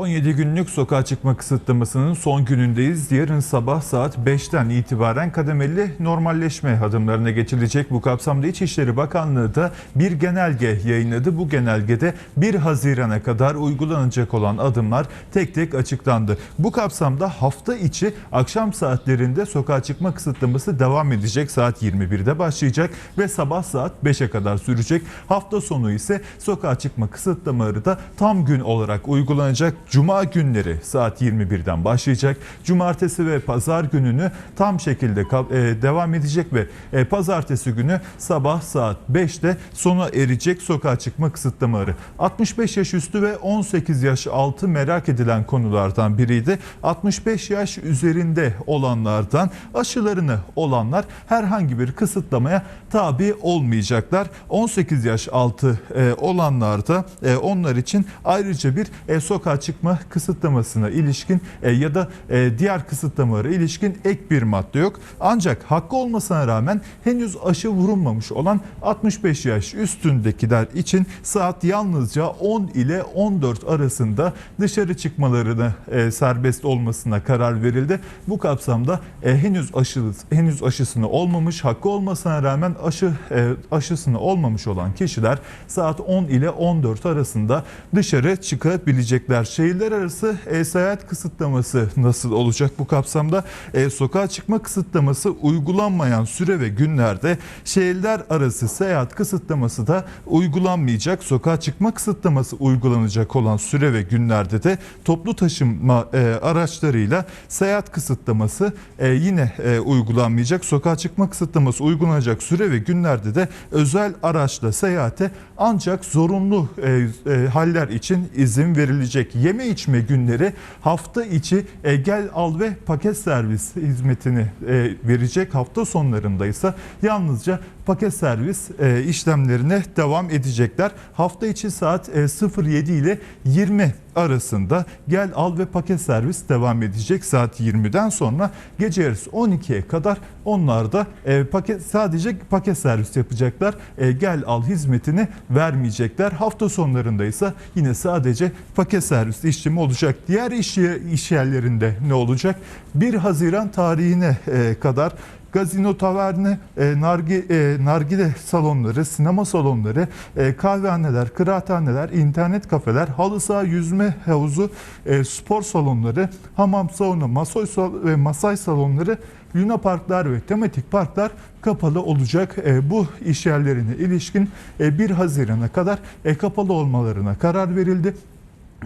17 günlük sokağa çıkma kısıtlamasının son günündeyiz. Yarın sabah saat 5'ten itibaren kademeli normalleşme adımlarına geçilecek. Bu kapsamda İçişleri Bakanlığı da bir genelge yayınladı. Bu genelgede 1 Haziran'a kadar uygulanacak olan adımlar tek tek açıklandı. Bu kapsamda hafta içi akşam saatlerinde sokağa çıkma kısıtlaması devam edecek. Saat 21'de başlayacak ve sabah saat 5'e kadar sürecek. Hafta sonu ise sokağa çıkma kısıtlamaları da tam gün olarak uygulanacak. Cuma günleri saat 21'den başlayacak. Cumartesi ve pazar gününü tam şekilde e, devam edecek ve e, pazartesi günü sabah saat 5'te sona erecek sokağa çıkma kısıtlamaları. 65 yaş üstü ve 18 yaş altı merak edilen konulardan biriydi. 65 yaş üzerinde olanlardan aşılarını olanlar herhangi bir kısıtlamaya tabi olmayacaklar. 18 yaş altı e, olanlar da onlar için ayrıca bir sokağa çıkma kısıtlamasına ilişkin e, ya da e, diğer kısıtlamalara ilişkin ek bir madde yok. Ancak hakkı olmasına rağmen henüz aşı vurulmamış olan 65 yaş üstündekiler için saat yalnızca 10 ile 14 arasında dışarı çıkmalarını e, serbest olmasına karar verildi. Bu kapsamda e, henüz aşı henüz aşısını olmamış, hakkı olmasına rağmen aşı e, aşısını olmamış olan kişiler saat 10 ile 14 arasında dışarı çıkabilecekler. Şehirler arası e, seyahat kısıtlaması nasıl olacak bu kapsamda? E, sokağa çıkma kısıtlaması uygulanmayan süre ve günlerde şehirler arası seyahat kısıtlaması da uygulanmayacak. Sokağa çıkma kısıtlaması uygulanacak olan süre ve günlerde de toplu taşıma e, araçlarıyla seyahat kısıtlaması e, yine e, uygulanmayacak. Sokağa çıkma kısıtlaması uygulanacak süre ve günlerde de özel araçla seyahate ancak zorunlu e, e, haller için izin verilecek. Yeme içme günleri hafta içi e, gel al ve paket servis hizmetini e, verecek. Hafta sonlarında ise yalnızca paket servis e, işlemlerine devam edecekler. Hafta içi saat e, 07 ile 20 arasında gel al ve paket servis devam edecek saat 20'den sonra gece yarısı 12'ye kadar onlar da e, paket sadece paket servis yapacaklar. E, gel al hizmetini vermeyecekler. Hafta sonlarında ise yine sadece paket servis işlemi olacak. Diğer iş, iş yerlerinde ne olacak? 1 Haziran tarihine e, kadar gazino, taverne, e, nargi, e, nargile salonları, sinema salonları, e, kahvehaneler, kıraathaneler, internet kafeler, halı saha, yüzme havuzu, e, spor salonları, hamam, sauna, masaj ve masaj salonları, Luna parklar ve tematik parklar kapalı olacak. E, bu iş yerlerine ilişkin e, 1 Haziran'a kadar e, kapalı olmalarına karar verildi.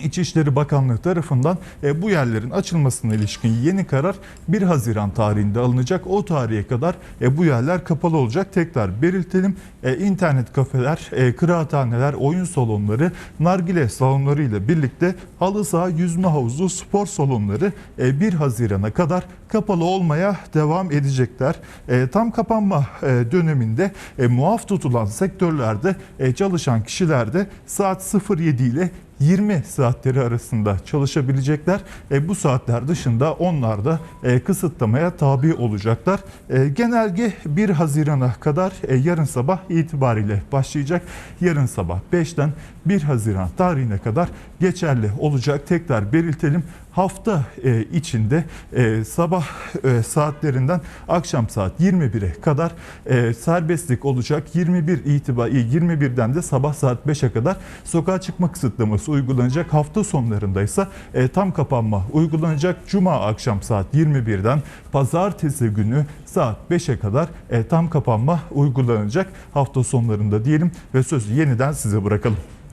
İçişleri Bakanlığı tarafından e, bu yerlerin açılmasına ilişkin yeni karar 1 Haziran tarihinde alınacak. O tarihe kadar e, bu yerler kapalı olacak. Tekrar belirtelim. E, internet kafeler, e, kıraathaneler, oyun salonları, nargile salonları ile birlikte halı saha, yüzme havuzu, spor salonları e, 1 Haziran'a kadar kapalı olmaya devam edecekler. E, tam kapanma e, döneminde e, muaf tutulan sektörlerde e, çalışan kişiler de saat 07 ile 20 saatleri arasında çalışabilecekler. E, bu saatler dışında onlar da e, kısıtlamaya tabi olacaklar. E, genelge 1 Haziran'a kadar e, yarın sabah itibariyle başlayacak. Yarın sabah 5'ten 1 Haziran tarihine kadar geçerli olacak. Tekrar belirtelim. Hafta e, içinde e, sabah e, saatlerinden akşam saat 21'e kadar serbestlik olacak. 21 itibar 21'den de sabah saat 5'e kadar sokağa çıkma kısıtlaması uygulanacak. Hafta sonlarında ise tam kapanma uygulanacak. Cuma akşam saat 21'den pazartesi günü saat 5'e kadar tam kapanma uygulanacak. Hafta sonlarında diyelim ve sözü yeniden size bırakalım.